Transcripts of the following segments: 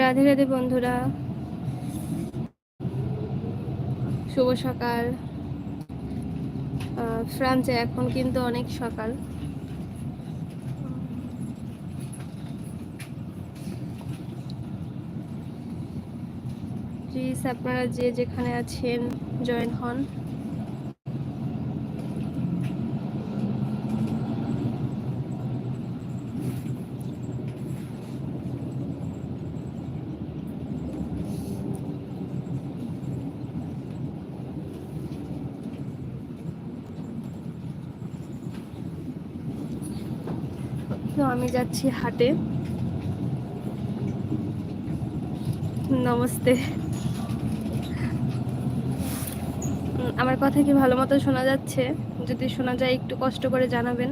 রাধে রাধে বন্ধুরা। শুভ সকাল। ফ্রান্সে এখন কিন্তু অনেক সকাল। প্লিজ আপনারা যে যেখানে আছেন জয়েন হন। আমি যাচ্ছি হাটে। নমস্তে। আমার কথা কি ভালো মতো শোনা যাচ্ছে? যদি শোনা যায় একটু কষ্ট করে জানাবেন।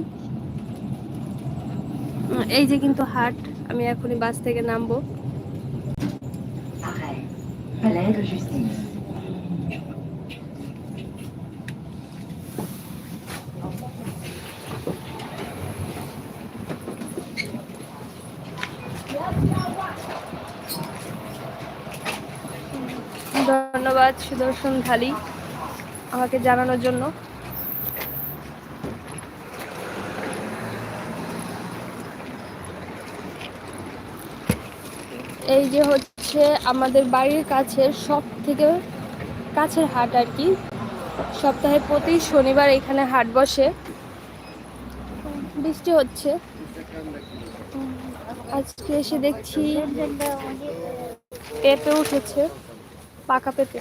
এই যে কিন্তু হাট, আমি এখনই বাস থেকে নামবো। ধন্যবাদ সুদর্শন ঢালি আমাকে জানানোর জন্য। এই যে হচ্ছে আমাদের বাড়ির কাছের সব থেকে কাছের হাট আর কি, সপ্তাহে প্রতি শনিবার এখানে হাট বসে। বৃষ্টি হচ্ছে। আজকে এসে দেখছি পেঁপে উঠেছে। পাকা পেঁপে।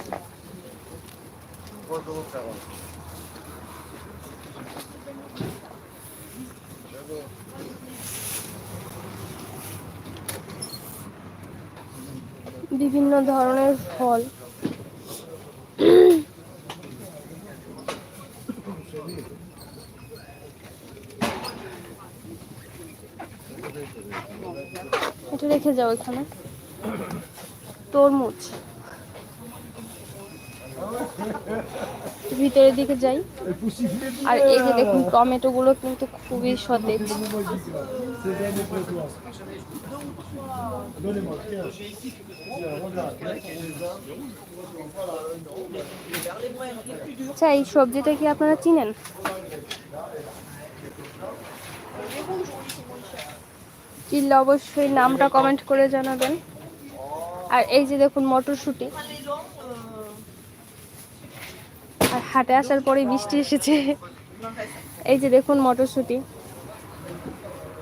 বিভিন্ন ধরনের ফল। এটা রেখে যাও এখানে। তরমুজ। ভিতরের দিকে যাই। আর এই যে দেখুন টমেটো গুলো কিন্তু খুবই সতেজ। আচ্ছা এই সবজিটা কি আপনারা চিনেন? চিনলে অবশ্যই নামটা কমেন্ট করে জানাবেন। আর এই যে দেখুন, মটরশুঁটি। হাটে আসার পরে বৃষ্টি এসেছে। এই যে দেখুন মটরশুঁটি।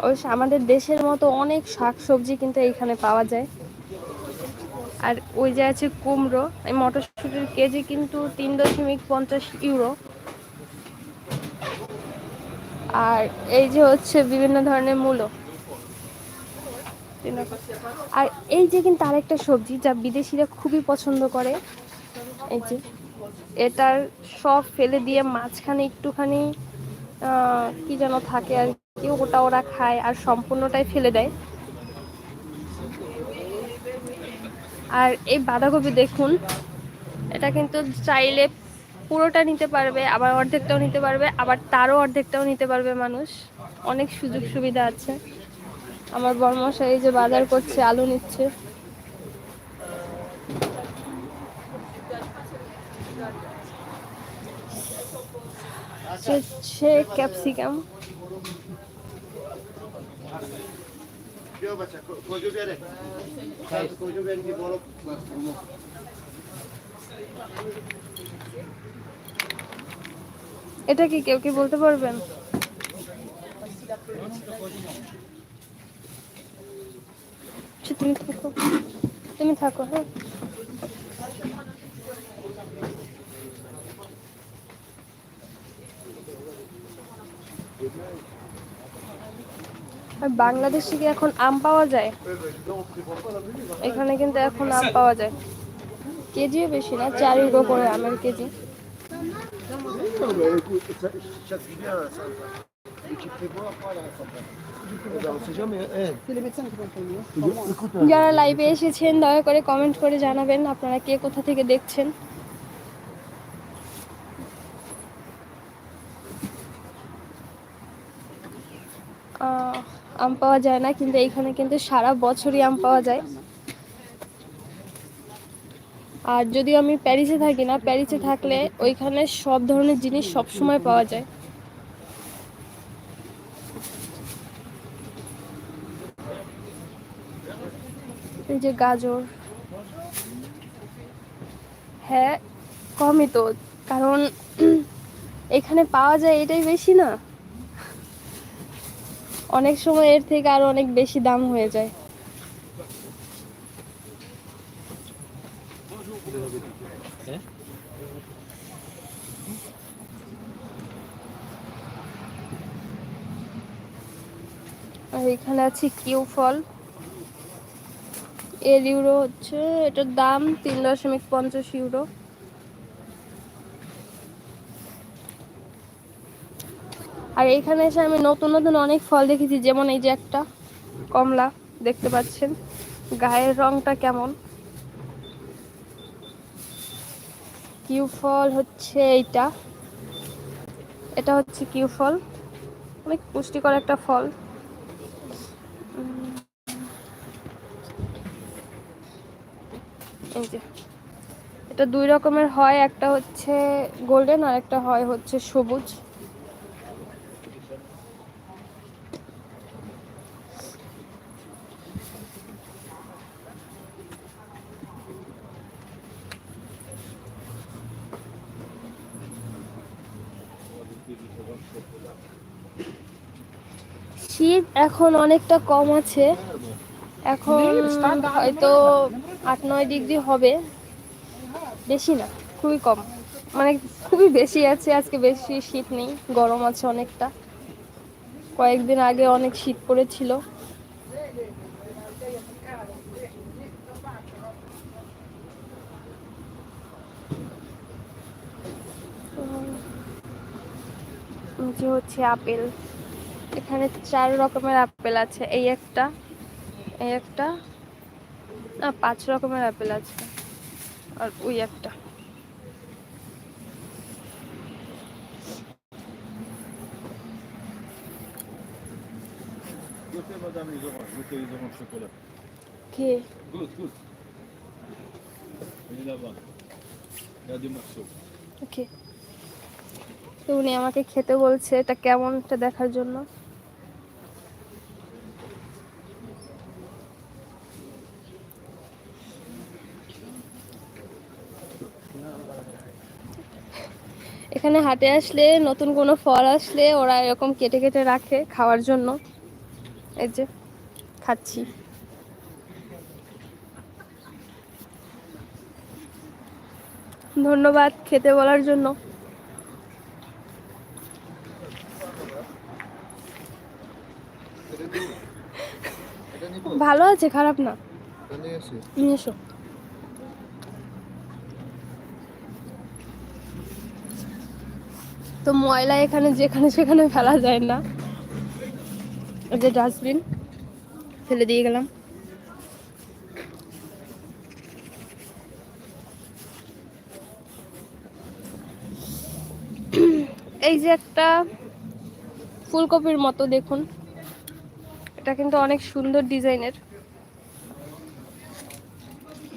অবশ্য আমাদের দেশের মতো অনেক শাক সবজি কিন্তু এইখানে পাওয়া যায়। আর ওই যে আছে কুমড়ো, এই মটরশুঁটির কেজি কিন্তু তিন দশমিক পঞ্চাশ ইউরো। আর এই যে হচ্ছে বিভিন্ন ধরনের মূলো। আর এই যে কিন্তু আরেকটা সবজি যা বিদেশিরা খুবই পছন্দ করে, এই যে এটার সব ফেলে দিয়ে মাঝখানে একটুখানি কি যেন থাকে আর কি, ওটা ওরা খায় আর সম্পূর্ণটাই ফেলে দেয়। আর এই বাঁধাকপি দেখুন, এটা কিন্তু চাইলে পুরোটা নিতে পারবে, আবার অর্ধেকটাও নিতে পারবে, আবার তারও অর্ধেকটাও নিতে পারবে মানুষ। অনেক সুযোগ সুবিধা আছে। আমার বর্মশাই যে বাজার করছে, আলু নিচ্ছে। Ki bolo. এটা কি কেউ কি বলতে পারবেন? আচ্ছা, তুমি থাকো। তুমি থাকো হ্যাঁ। আর বাংলাদেশে কি এখন আম পাওয়া যায়? এখানে কিন্তু এখন আম পাওয়া যায়। কেজিও বেশি না, চার ইউরো করে আমের কেজি। যারা লাইভে এসেছেন, দয়া করে কমেন্ট করে জানাবেন আপনারা কে কোথা থেকে দেখছেন। আম পাওয়া যায় না, কিন্তু এইখানে কিন্তু সারা বছরই আম পাওয়া যায়। আর যদি আমি প্যারিসে থাকি না, প্যারিসে থাকলে ওইখানে সব ধরনের জিনিস সব সময় পাওয়া যায়। এই যে গাজর। হ্যাঁ কমই তো, কারণ এখানে পাওয়া যায় এটাই বেশি না। অনেক সময় এর থেকে আরও অনেক বেশি দাম হয়ে যায়। আর এখানে আছে কিউ ফল। এর ইউরো হচ্ছে, এটার দাম তিন দশমিক পঞ্চাশ ইউরো। আর এইখানে এসে আমি নতুন নতুন অনেক ফল দেখেছি, যেমন এই যে একটা কমলা, দেখতে পাচ্ছেন। গায়ের রংটা কেমন? কিউ ফল হচ্ছে এইটা। এটা হচ্ছে কিউ ফল। অনেক পুষ্টিকর একটা ফল। এই যে। এটা দুই রকমের হয়, একটা হচ্ছে গোল্ডেন আর একটা হয় হচ্ছে সবুজ শীত এখন অনেকটা কম আছে। এখন হয়তো আট, নয় ডিগ্রি হবে। বেশি না, খুবই কম। মানে খুবই বেশি আছে, আজকে বেশি শীত নেই, গরম আছে অনেকটা। কয়েকদিন আগে অনেক শীত পড়েছিল। যে হচ্ছে আপেল। এখানে চার রকমের আপেল আছে। এই একটা এই একটা, না, পাঁচ রকমের আপেল আছে। আর ওই একটা। উনি আমাকে খেতে বলছে এটা কেমনটা দেখার জন্য। এখানে হাটে আসলে নতুন কোনো ফল আসলে ওরা এরকম কেটে কেটে রাখে খাওয়ার জন্য। এই যে খাচ্ছি। ধন্যবাদ খেতে বলার জন্য। ভালো আছে খারাপ না। নিয়ে এসো। তো ময়লা এখানে, যেখানে, সেখানে ফেলা যায় না। যে ডাস্টবিন ফেলে দিয়ে গেলাম। এই যে একটা ফুলকপির মতো দেখুন। এটা কিন্তু অনেক সুন্দর ডিজাইনের।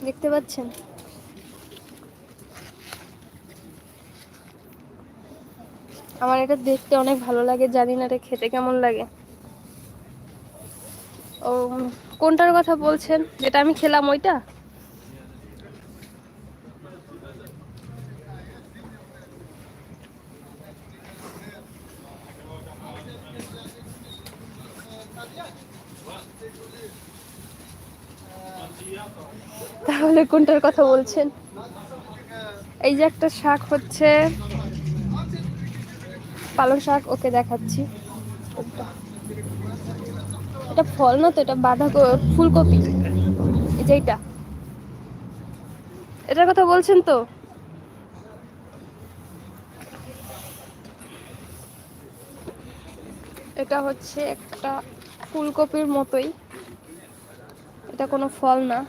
দেখতে পাচ্ছেন? আমার এটা দেখতে অনেক ভালো লাগে, জানি না এটা খেতে কেমন লাগে। ও, কোনটার কথা বলছেন? যেটা আমি খেলাম ওইটা? তাহলে কোনটার কথা বলছেন? এই যে একটা শাক হচ্ছে পালং শাক ওকে দেখাচ্ছি। এটা ফল না তো, এটা বাঁধা ফুলকপি। এই যে এইটা। এটার কথা বলছেন তো? এটা হচ্ছে একটা ফুলকপির মতোই। এটা কোনো ফল না।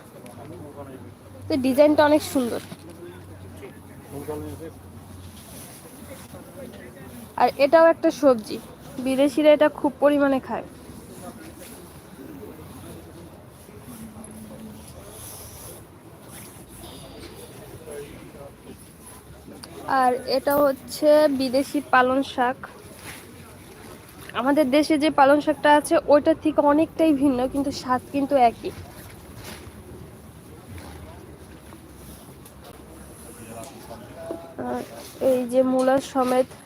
তো ডিজাইনটা অনেক সুন্দর। আর এটাও একটা সবজি। বিদেশিরা এটা খুব পরিমাণে খায়। আর এটা হচ্ছে বিদেশি পালন শাক। আমাদের দেশে যে পালন শাকটা আছে ওইটার থেকে অনেকটাই ভিন্ন, কিন্তু স্বাদ কিন্তু একই। এই যে মূলার সমেত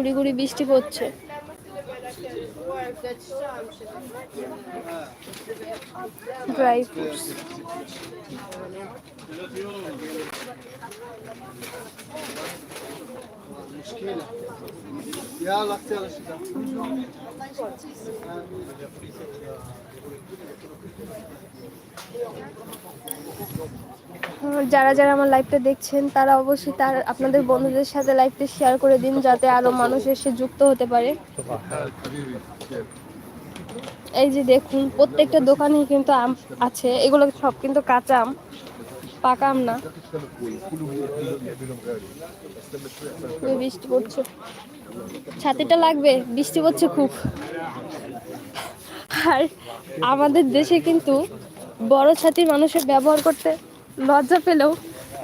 গুড়ি গুড়ি বৃষ্টি পড়ছে ড্রাই ফ্রুটস يلا اختي يلا شدة যারা যারা আমার লাইভটা দেখছেন, তারা অবশ্যই তার, আপনাদের বন্ধুদের সাথে লাইভটা শেয়ার করে দিন যাতে আরও মানুষ এসে যুক্ত হতে পারে। এই যে দেখুন, প্রত্যেকটা দোকানেই কিন্তু আম আছে। এগুলো সব কিন্তু কাঁচা আম, পাকা আম না। বৃষ্টি পড়ছে। ছাতিটা লাগবে, বৃষ্টি পড়ছে খুব। আর আমাদের দেশে কিন্তু বড় ছাতি মানুষের ব্যবহার করতে লজ্জা পেলেও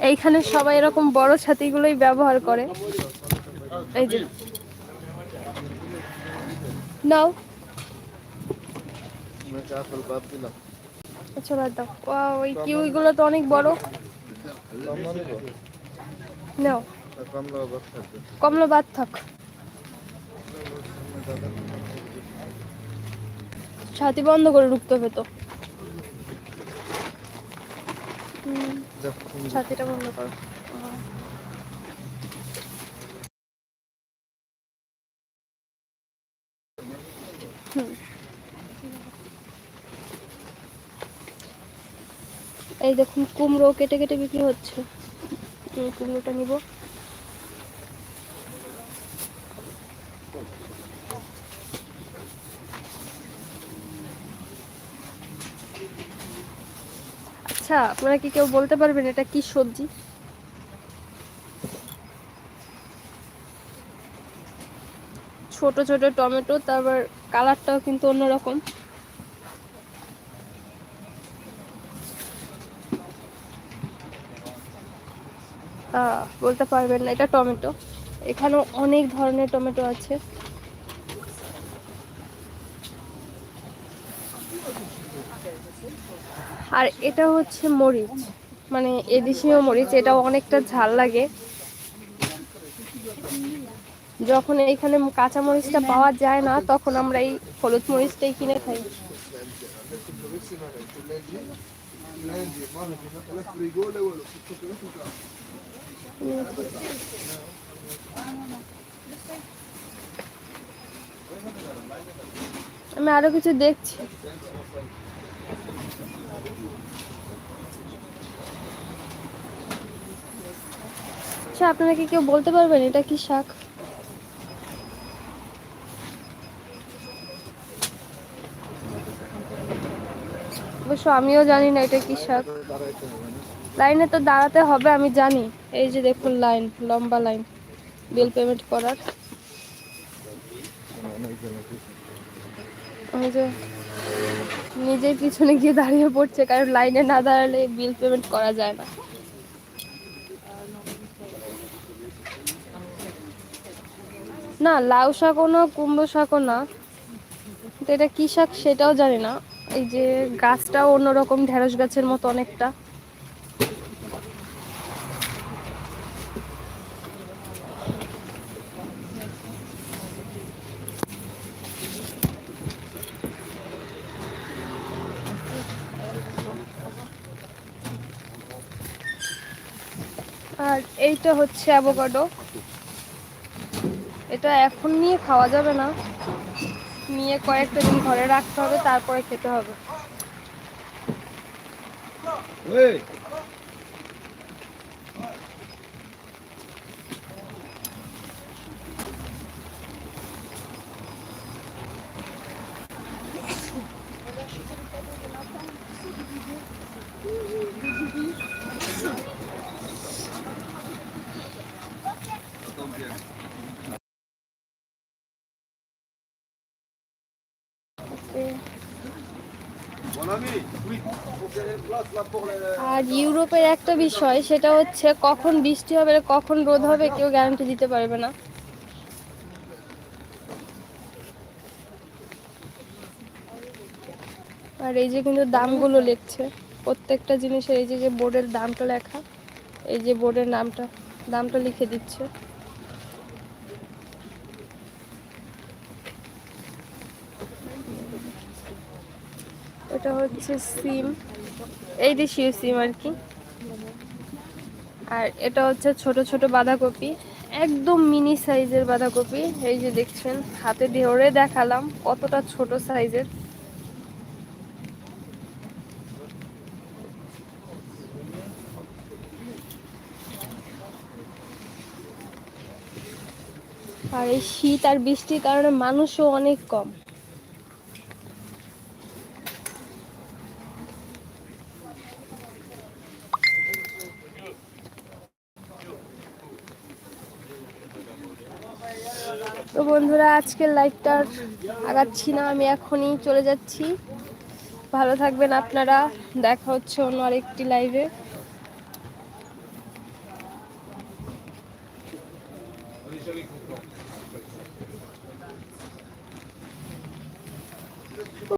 এইখানে সবাই এরকম বড় ছাতিগুলোই ব্যবহার করে। এই যে। নাও। চলে দাও। Wow, ওই তো অনেক বড়। নাও। কমলা বাদ থাক। ছাতি বন্ধ করে ঢুকতে হবে তো ছাতিটা বন্ধ করো। এই দেখুন, কুমড়ো কেটে কেটে বিক্রি হচ্ছে। কুমড়োটা নিব। আচ্ছা আপনারা কি কেউ বলতে পারবেন এটা কি সবজি? ছোট ছোট টমেটো, তারপর কালারটাও কিন্তু অন্যরকম। বলতে পারবেন না, এটা টমেটো। এখানেও অনেক ধরনের টমেটো আছে। আর এটা হচ্ছে মরিচ। মানে এদেশীয় মরিচ এটা অনেকটা ঝাল লাগে। যখন এইখানে কাঁচা মরিচটা পাওয়া যায় না, তখন আমরা এই হলুদ মরিচটাই কিনে খাই। আমি আরও কিছু দেখছি। আচ্ছা আপনারা কি কেউ বলতে পারবেন এটা কি শাক? অবশ্য আমিও জানি না এটা কি শাক। লাইনে তো দাঁড়াতে হবে, আমি জানি। এই যে দেখুন লাইন, লম্বা লাইন, বিল পেমেন্ট করার। নিজেই পিছনে গিয়ে দাঁড়িয়ে পড়ছে, কারণ লাইনে না দাঁড়ালে বিল পেমেন্ট করা যায় না। না, লাউ শাকও না, কুমড়ো শাকও না। তো এটা কি শাক সেটাও জানি না। এই যে গাছটাও অন্যরকম, ঢেঁড়স গাছের মতো অনেকটা আর এইটা হচ্ছে অ্যাভোকাডো এটা এখন নিয়ে খাওয়া যাবে না। নিয়ে কয়েকটা দিন ঘরে রাখতে হবে, তারপরে খেতে হবে। আর ইউরোপের একটা বিষয়, সেটা হচ্ছে কখন বৃষ্টি হবে কখন রোদ হবে কেউ গ্যারান্টি দিতে পারবে না। আর এই যে কিন্তু দামগুলো লিখছে, প্রত্যেকটা জিনিসের এই যে বোর্ডের দামটা লেখা, এই যে বোর্ডের নামটা, দামটা লিখে দিচ্ছে। এটা হচ্ছে সিম। এই দেশীয় সিম আর কি। আর এটা হচ্ছে ছোট ছোট বাঁধাকপি, একদম মিনি সাইজের বাঁধাকপি। এই যে দেখছেন, হাতে ধরে দেখালাম কতটা ছোট সাইজের। আর এই শীত আর বৃষ্টির কারণে মানুষও অনেক কম। তো বন্ধুরা, আজকের লাইভটা আগাচ্ছি না, আমি এখনই চলে যাচ্ছি। ভালো থাকবেন আপনারা, দেখা হচ্ছে অন্য আরেকটি লাইভে